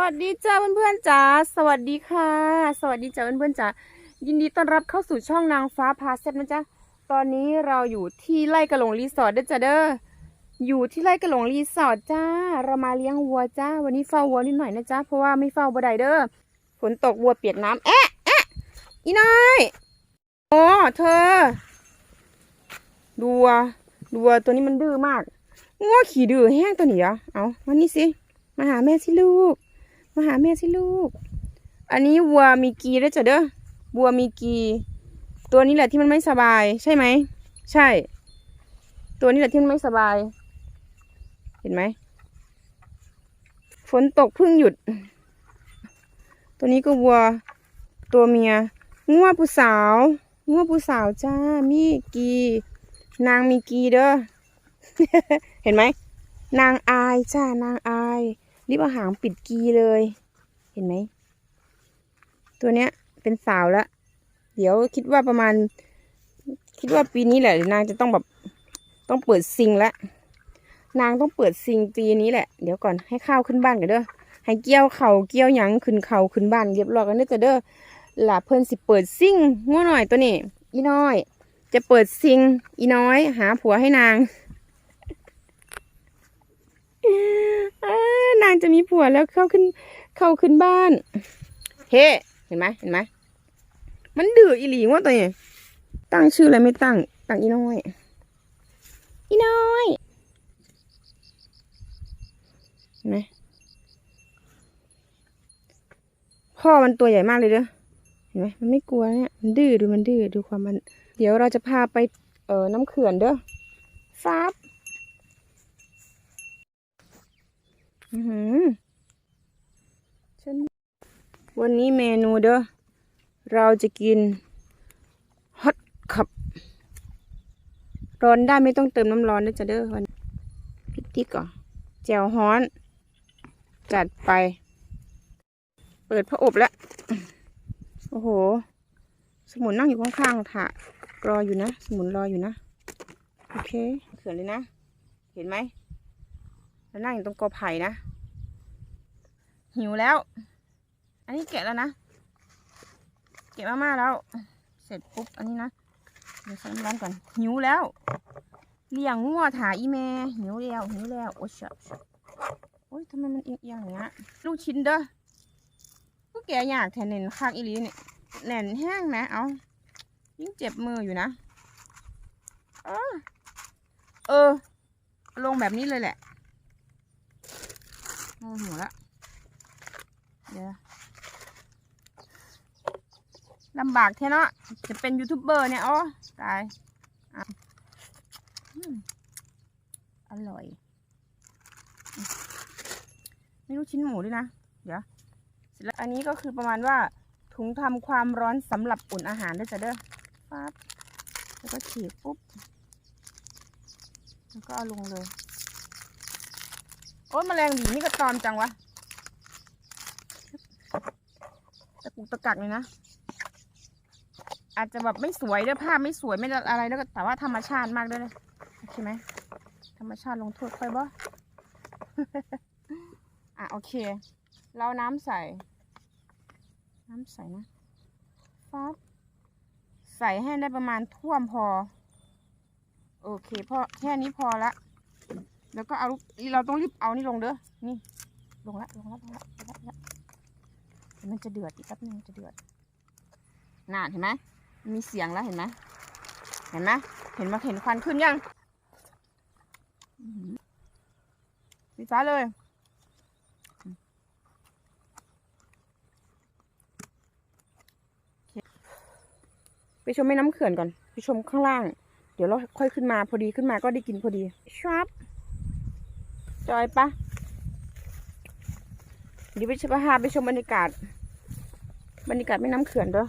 วัสดีจ้าเพื่อนๆจ๋าสวัสดีค่ะ สวัสดีจ้าเพื่อนๆจ๋ายินดีต้อนรับเข้าสู่ช่องนางฟ้าพาเซฟนะจ๊ะตอนนี้เราอยู่ที่ไร่กระหลงรีสอร์ทเด้อจ้าเด้ออยู่ที่ไร่กระหลงรีสอร์ทจ้า เรามาเลี้ยงวัวจ้า วันนี้เฝ้าวัวนิดหน่อยนะจ๊ะเพราะว่าไม่เฝ้าบ่ได้เด้อฝนตกวัวเปียกน้ำแอะแอะอีน้อยโอ้เธอดูวัวดูวัวตัวนี้มันดื้อมากงัวขี่ดื้อแห้งตัวนี้เหรอเอามานี่สิมาหาแม่สิลูก มาหาแม่สิลูก อันนี้วัวมีกีด้วยจ้ะเด้อวัวมีกี ตัวนี้แหละที่มันไม่สบาย ใช่ไหม ใช่ ตัวนี้แหละที่มันไม่สบาย เห็นไหม ฝนตกเพิ่งหยุด ตัวนี้ก็วัว ตัวเมียงัวผู้สาวงัวผู้สาวจ้า มีกี นางมีกีเด้อ เห็นไหม นางอายจ้า นางอาย รีบเอาหางปิดกีเลย เห็นไหม ตัวเนี้ยเป็นสาวแล้ว เดี๋ยวคิดว่าประมาณ คิดว่าปีนี้แหละนางจะต้องแบบต้องเปิดซิงแล้วนางต้องเปิดซิงปีนี้แหละ เดี๋ยวก่อนให้ข้าวขึ้นบ้านกันเด้อ ให้เกี่ยวเข่าเกี่ยวหยังขึ้นเข่าขึ้นบ้านเรียบร้อยกันเด้อจะเด้อหล่ะเพิ่นสิเปิดซิงงัวหน่อยตัวนี้ อีน้อย จะเปิดซิง อีน้อย หาผัวให้นาง เอ้อนาง จะมีผัวแล้วเข้าขึ้น เข้าขึ้นบ้าน เฮ้เห็นไหมเห็นไหมมันดื้ออีหลีว่าตัวนี้ตั้งชื่ออะไรไม่ตั้ง ตั้งอีน้อย อีน้อยเห็นไหมพ่อมันตัวใหญ่มากเลยเด้อเห็นไหมมันไม่กลัวเนี่ยมันดื้อดูมันดื้อดูความมัน เดี๋ยวเราจะพาไปเอ่อน้ำเขื่อนเด้อฟ้าบอือหือฉัน วันนี้เมนูเด้อเราจะกินฮอตคัพร้อนได้ไม่ต้องเติมน้ำร้อนนะจ๊ะเด้อวันพริกติ๊กก่อแจวฮ้อน จัดไป เปิดพระอบแล้ว โอ้โห สมุนนั่งอยู่ข้างๆค่ะรออยู่นะ สมุนรออยู่นะ โอเคเขื่อนเลยนะ เห็นไหมแล้วนั่งอยู่ตรงกอไผ่นะ หิวแล้ว นนี้แกะแล้วนะแกะมาม่าแล้ว เสร็จปุ๊บ อันนี้นะ เดี๋ยวใส่น้ำร้อนก่อน หิวแล้ว เลี้ยงงัวถาอีแม่หิวแล้ว หิวแล้ว โอ้ยเชอะโอ้ยทำไมมันเอียงๆอย่างเงี้ย ลูกชิ้นเด้อก็แกะอยากแทนเน่นคักอีลีเนี่ยแน่นแห้งนะ เอายิ่งเจ็บมืออยู่นะ เออ เออ ลงแบบนี้เลยแหละโมโหละ เดี๋ยว ลำบากแท้เนาะจะเป็นยูทูบเบอร์เนี่ยอ๋อตายอร่อย ไม่รู้ชิ้นหมูด้วยนะ เดี๋ยวเสร็จแล้วอันนี้ก็คือประมาณว่าถุงทำความร้อนสำหรับอุ่นอาหารด้วยจ้ะเด้อปั๊บแล้วก็ฉีกปุ๊บ แล้วก็เอาลงเลย โอ้ยแมลงหวีนี่ก็ตอมจังวะ ตะกุกตะกักเลยนะ อาจจะแบบไม่สวยด้วยภาพไม่สวยไม่อะไรแล้วก็แต่ว่าธรรมชาติมากด้วยนะโอเคไหมธรรมชาติลงโทษค่อยบ่อะโอเค เราน้ำใส่ น้ำใส่นะฟับใส่ให้ได้ประมาณท่วมพอ โอเคพอแค่นี้พอละ แล้วก็เอาเราต้องรีบเอานี่ลงเด้อนี่ ลงละลงละลงละลงละละมันจะเดือดอีกแป๊บนึงจะเดือดน่าเห็นไหม มันมีเสียงแล้วเห็นไหมเห็นไหมเห็นมาเห็นควันขึ้นยังอื้อหือปิดฟ้าเลยอืมโอเคไปชมแม่น้ำเขื่อนก่อน ไปชมข้างล่าง เดี๋ยวเราค่อยขึ้นมา พอดีขึ้นมาก็ได้กินพอดีชับจอยปะเดี๋ยวไปชมพาไปชมบรรยากาศ บรรยากาศแม่น้ำเขื่อนด้วย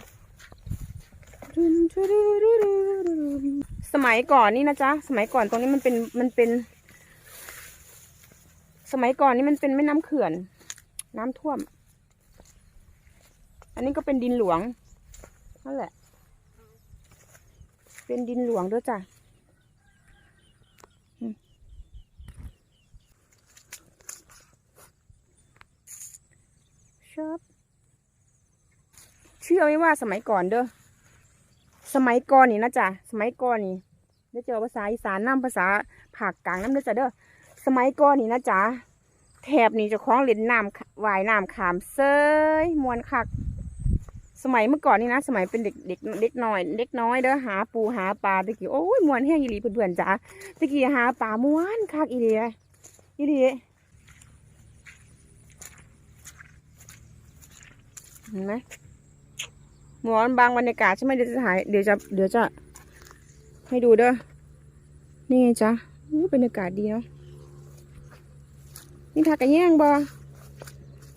สมัยก่อนนี่นะจ๊ะ สมัยก่อนตรงนี้มันเป็นมันเป็น สมัยก่อนนี่มันเป็นแม่น้ำเขื่อน น้ำท่วม อันนี้ก็เป็นดินหลวงนั่นแหละ เป็นดินหลวงด้วยจ้ะชอบเชื่อไหมว่าสมัยก่อนเด้อ สมัยก่อนนี่นะจ๊ะสมัยก่อนนี่เดี๋ยวเจอภาษาอีสานน้ำภาษาภาคกลางน้ำเด้อจ้ะเด้อสมัยก่อนนี่นะจ๊ะแถบนี่จะคล้องเล่นน้ำว่ายน้ำขามเซยมวนคัก สมัยเมื่อก่อนนี่นะ สมัยเป็นเด็กเด็กเด็กน้อย เด็กน้อยเด้อหาปูหาปลาตะกี้โอ้ยมวนแห้งอีหลีเพื่อนๆจ้ะตะกี้หาปลามวนคักอีหลีอีหลีเห็นไหม หมอนบางบรรยากาศใช่ไหมเดี๋ยวจะถ่ายเดี๋ยวจะเดี๋ยวจะ ให้ดูเด้อนี่ไงจ๊ะอู้บรรยากาศดีเนาะนี่ทากระแยงบอ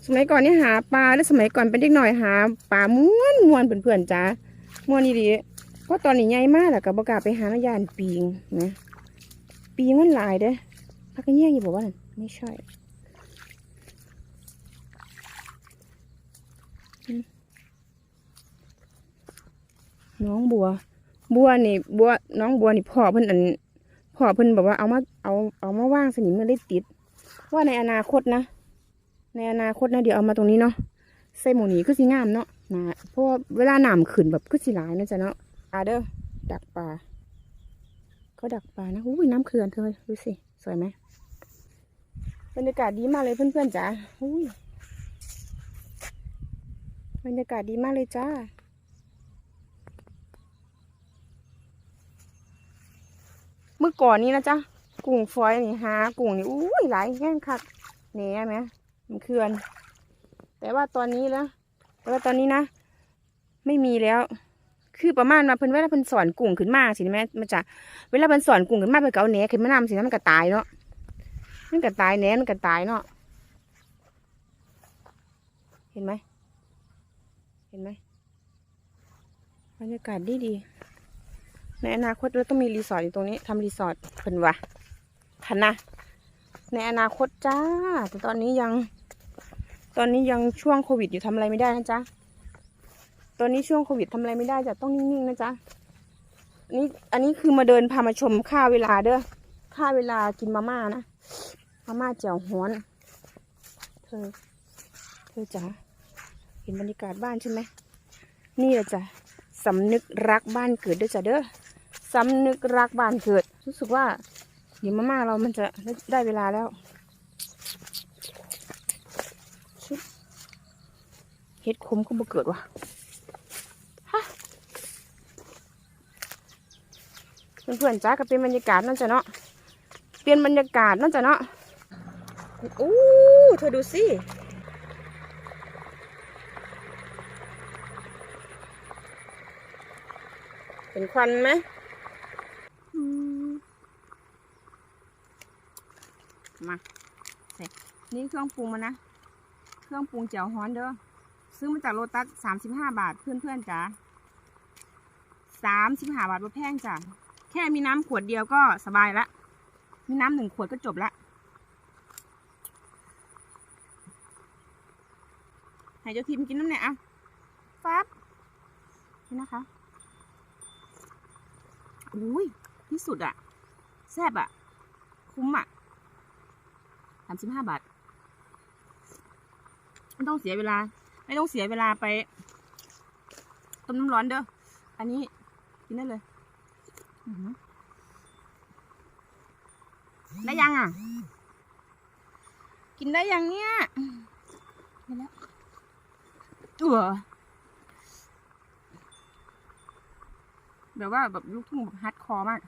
สมัยก่อนนี่หาปลาแล้วสมัยก่อนเป็นเด็กหน่อยหาปลาม้วนม้วนเพื่อนๆจ้าม้วนนี่ดีเพราะตอนนี้ใหญ่มากแหละกับบกาไปหาน้ายานปีงนะปีงมันหลายเด้พักกันแย่งอยู่บอกว่าไม่ใช่ น้องบัว บัวนี่บัวน้องบัวนี่พ่อเพิ่นอันพ่อเพิ่นบอกว่าเอามาเอาเอามาว่างสนิมมันได้ติด ว่าในอนาคตนะ ในอนาคตนะเดี๋ยวเอามาตรงนี้เนาะใส่หมูนี้คือสีงามเนาะนะเพราะว่าเวลาหนามขึ้นแบบคือสีหลายนะจ๊ะเนาะปลาเด้อดักปลาเขาดักปลานะอุ้ยน้ำเขื่อนเธอดูสิสวยไหมบรรยากาศดีมากเลยเพื่อนๆจ๋าอุ้ยบรรยากาศดีมากเลยจ้าเมื่อ ก่อนนี้นะจ๊ะกุ้งฝอยนี่หากุ้งนี่อุ้ยหลายแห้งคักแหน่ไหมมันเขื่อน แต่ว่าตอนนี้แล้วแต่ว่าตอนนี้นะ ไม่มีแล้ว คือประมาณมาเพิ่นเวลาเพิ่นสอนกุ้งขึ้นมาสิแม่มันจะเวลาเพิ่นสอนกุ้งขึ้นมาเพิ่นก็เอาแหนขึ้นมานำสินะมันก็ตายเนาะมันก็ตายแหนมันก็ตายเนาะเห็นไหมเห็นไหมบรรยากาศดีดี ในอนาคตเราต้องมีรีสอร์ทอยู่ตรงนี้ทำรีสอร์ทเพิ่นวะทันนะ ในอนาคตจ้า แต่ตอนนี้ยัง ตอนนี้ยังช่วงโควิดอยู่ทำอะไรไม่ได้นะจ๊ะตอนนี้ช่วงโควิดทำอะไรไม่ได้จะต้องนิ่งๆนะจ๊ะอันนี้อันนี้คือมาเดินพามาชมค่าเวลาเด้อค่าเวลากินมาม่านะมาม่าเจียวฮ้อนเธอเธอจ๋าเห็นบรรยากาศบ้านใช่ไหมนี่แหละจ้ะสำนึกรักบ้านเกิดด้วยจ้ะเด้อ สำนึกรักบ้านเกิด รู้สึกว่าเดี๋ยวมาม่าเรามันจะได้ได้เวลาแล้วเฮ็ดคมก็บ่เกิดวะฮะเพื่อนๆจ้าก็เป็นบรรยากาศนั่นจ้ะเนาะเปลี่ยนบรรยากาศนั่นจ้ะเนาะอู้เธอดูสิเห็นควันไหมอืม มาใส่นี่เครื่องปรุงมันนะ เครื่องปรุงเจียวฮ้อนเด้อ ซื้อมาจากโลตัสสามสิบห้าบาทเพื่อนเพื่อนๆจ๋าสามสิบห้าบาทบ่แพงจ้ะ แค่มีน้ำขวดเดียวก็สบายละ มีน้ำหนึ่งขวดก็จบละ ให้เจ้าทีมกินน้ำเนี่ยอะฟับนี่นะคะอุ้ยที่สุดอะแซ่บอะคุ้มอะ สามสิบห้าบาทไม่ต้องเสียเวลา ไม่ต้องเสียเวลาไปต้มน้ำร้อนเด้ออันนี้กินได้เลยได้ยังอะ กินได้ยังเนี่ยได้แล้วตัวแบบว่าแบบลูกทุ่งแบบฮาร์ดคอร์มาก อุ้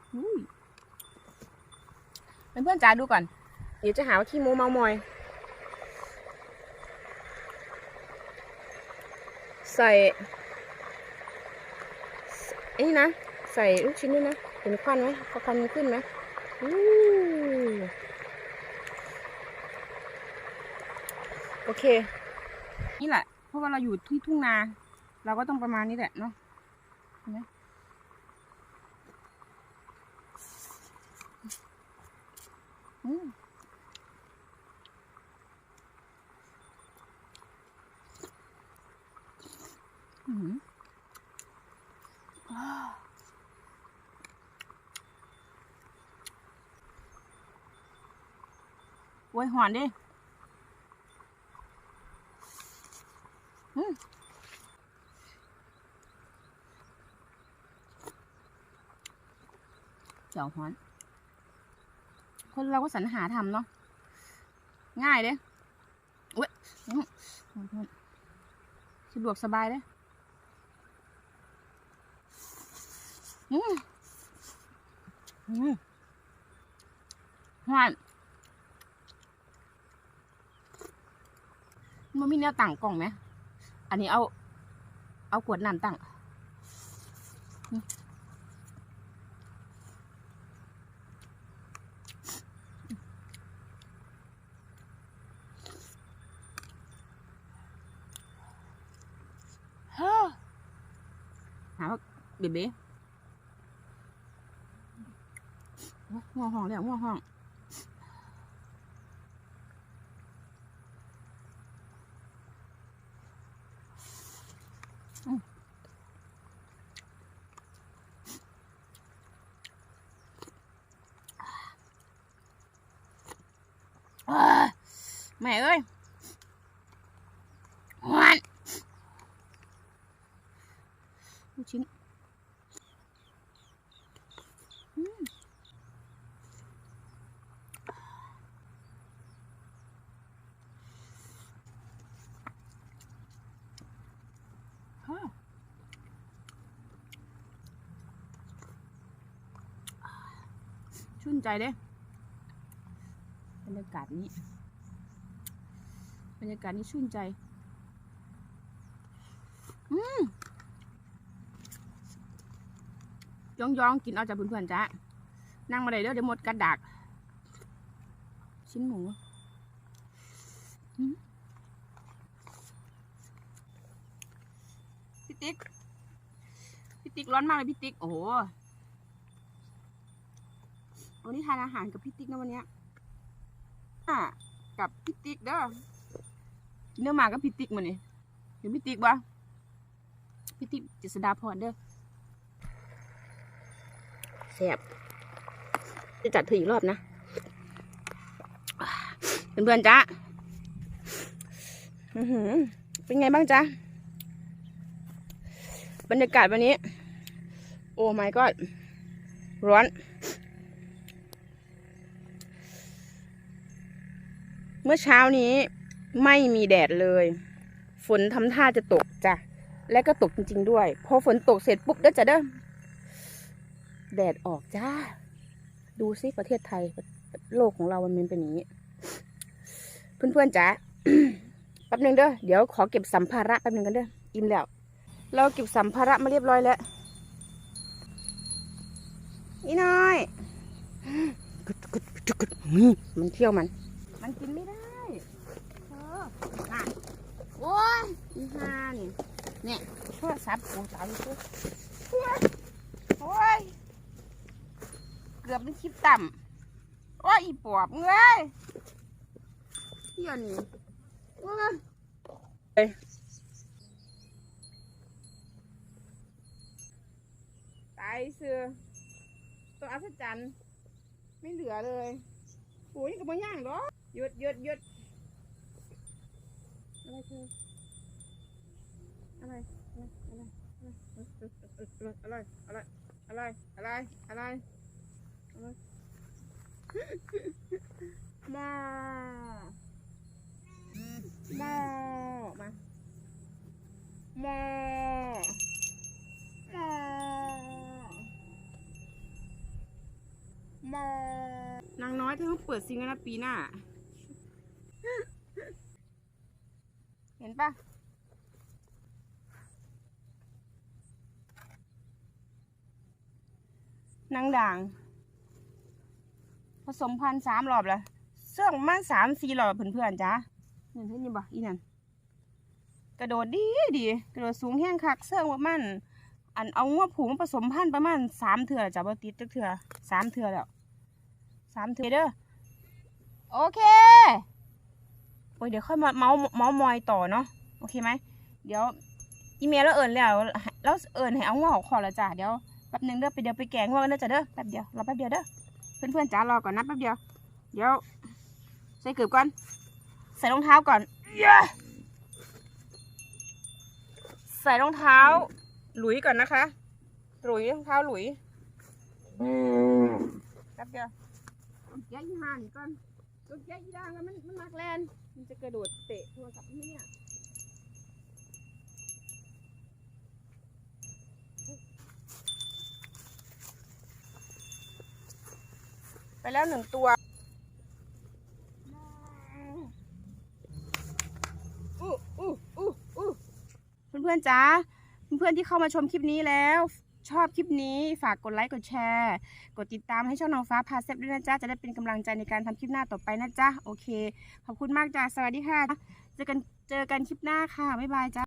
ย เพื่อนๆจ๋าดูก่อน เดี๋ยวจะหาว่าขี้โมเมามอย ใส่ไอ้นี่นะ ใส่ลูกชิ้นด้วยนะ เห็นควันไหมพอควันมันขึ้นไหมอโอเค นี่แหละ เพราะว่าเราอยู่ที่ทุ่งนา เราก็ต้องประมาณนี้แหละเนาะเห็นไหม อืมอืมอ้าวอ้ยหอนดิอืมเจ้าหอน คนเราก็สรรหาทำเนาะง่ายเด้เว้ยสะดวกสบายเด้อืมอืมหอนมันมีแนวตั้งกล่องไหม อันนี้เอา เอาขวดน้ำตั้งอืมฮ่าหาว่า เบเบ้โอ้ยหัวห้องแล้วหัวห้องอ้าแม่เอ้ยหวานลูกชิ้นอืมฮ่าชื่น ใจเด้บรรยากาศนี้ บรรยากาศนี้ชื่นใจ อืมย่องย่องกินเอาจากเพื่อนๆจ้านั่งมาเลยเด้อเดี๋ยวหมดกระดักชิ้นหมูพี่ติ๊ก พี่ติ๊กร้อนมากเลยพี่ติ๊ก โอ้โห วันนี้ทานอาหารกับพี่ติ๊กนะวันเนี้ยอะกับพี่ติ๊กเด้อกินเนื้อหมากับพี่ติ๊กมาเนี่ยเห็นพี่ติ๊กปะพี่ติ๊กเจษดาพรเด้อแซ่บจะจัดเธออีกรอบนะเพื่อนๆจ้าอือหือเป็นไงบ้างจ๊ะ บรรยากาศวันนี้ โอ้ my god ร้อน มื่อเช้านี้ไม่มีแดดเลย ฝนทำท่าจะตกจ้ะ และก็ตกจริง ๆ ด้วย พอฝนตกเสร็จปุ๊บเด้อจ้ะเด้อแดดออกจ้า ดูซิประเทศไทยโลกของเรามันเป็นอย่างนี้ เพื่อนๆจ้ะแป๊บนึงเด้อเดี๋ยวขอเก็บสัมภาระแป๊บนึงกันเด้ออิ่มแล้ว เราเก็บสัมภาระมาเรียบร้อยแล้วนี่น้อยกึดกึดกึดกึดนี่มันเที่ยวมัน มันกินไม่ได้ โอ้ยอีห่านี่เนี่ยโทรศัพท์กูตายกูโอ้ยเกือบเป็นคลิปต่ำโอ้ยอีปอบเงยเยวนี่โอ้ยเอ้ยตายเสือตัวอัศจรรย์ไม่เหลือเลยโอ้ยนี่ก็บ่ย่างดอหยุดหยุดหยุด อะไรเธออะไรอะไรอะไรอะไรอะไรอะไรอะไรอะไรมามามามามานางน้อยที่เขาเปิดซิงกิลนะปีหน้า เห็นปะนางด่าง ผสมพันธุ์สามรอบแล้วเสื่องมาสามสี่รอบเพื่อนๆจ้าเห็นเพื่อนอยังบ่อีนั่นกระโดดดีดีกระโดดสูงแห้งคักเสื่องประมาณอันเอางัวผูมาผสมพันธุ์ประมาณสามเถื่อจ้ะบ่ติดจักเถื่อสามเถื่อแล้วสามเถื่อเด้อโอเคโอ้ยเดี๋ยวค่อยมาเมาส์เมาส์มอยต่อเนาะโอเคไหมเดี๋ยวอีเมลแล้วเอิญแล้วแล้วเอิญให้เอาหัวขอแล้วจ้ะเดี๋ยวแป๊บหนึงเด้อไปเดี๋ยวไปแกงหัวกันเด้อจ้ะเด้อแป๊บเดียวรอแป๊บเดียวเด้อเพื่อนๆจ้ารอก่อนนะแป๊บเดียวเดี๋ยวใส่เกือบก่อนใส่รองเท้าก่อน Yeah! ใส่รองเท้า หลุยก่อนนะคะ หลุยรองเท้าหลุยแป๊บเดียวแยกยี่ห้านี่ก่อนตัวแยกยี่ด่างอะมันมันมากแลน มันจะกระโดดเตะโทรศัพท์ที่เนี่ยไปแล้วหนึ่งตัวอู้อู้อู้อู้เพื่อนๆจ้าเพื่อนๆที่เข้ามาชมคลิปนี้แล้ว ชอบคลิปนี้ฝากกดไลค์กดแชร์ กดติดตามให้ช่องน้องฟ้าพาเซฟด้วยนะจ๊ะ จะได้เป็นกำลังใจในการทำคลิปหน้าต่อไปนะจ๊ะ โอเค ขอบคุณมากจ้าสวัสดีค่ะ เจอกันเจอกันคลิปหน้าค่ะ บ๊ายบายจ้ะ